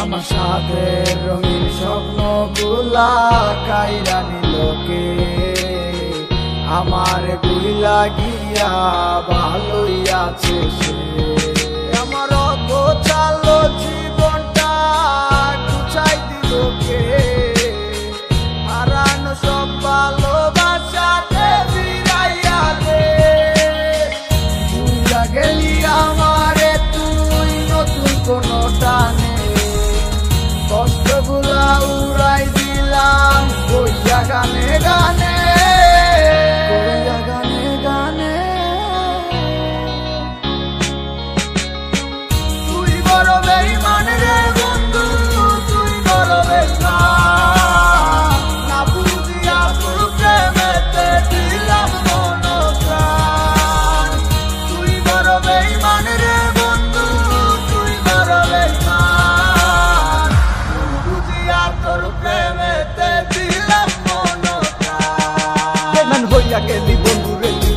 আমার সাথে রঙিন স্বপ্নগুলা কাইরানি লোকে আমারগুলা গিয়া ভালোই আছে সে।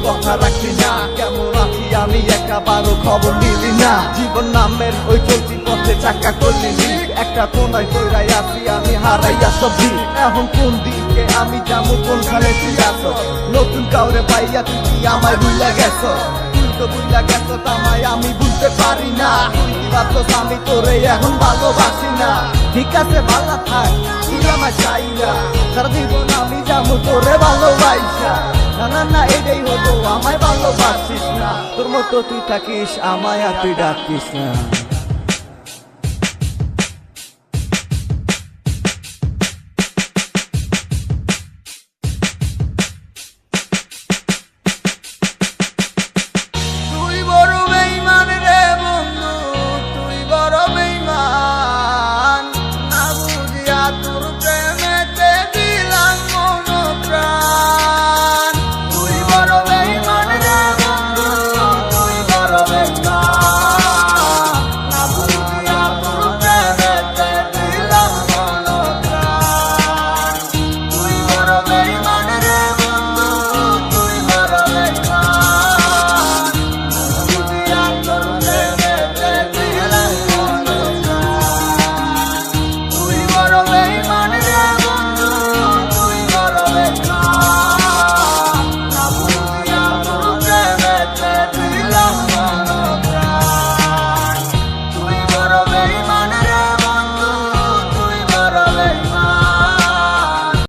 কথা রাখলি না। কেমন আছি আমি একাবারও খবর নিলি না। জীবন নামের ওই চলতি পথে চাকা করলি। একটা কোনায় কইরাই আছি, আমি হারাইয়া সব দিক। এখন কোন দিকে আমি যাব কোনখানে তুই আছো? নতুন কাউরে পাইয়া তুই আমায় ভুলে গেছো? তুই তো ভুলে গেছো আমায় আমি বুঝতে পারি না। কি আমি তোরে এখন ভালোবাসি না? ঠিক আছে, ভালো থাক আমায় চাই না। সারা জীবন আমি যাব তোরে ভালোবাসা না না না, এটাই আমায় ভালোবাসিস না। তোর মতো তুই থাকিস আমায় আর তুই ডাকিস না।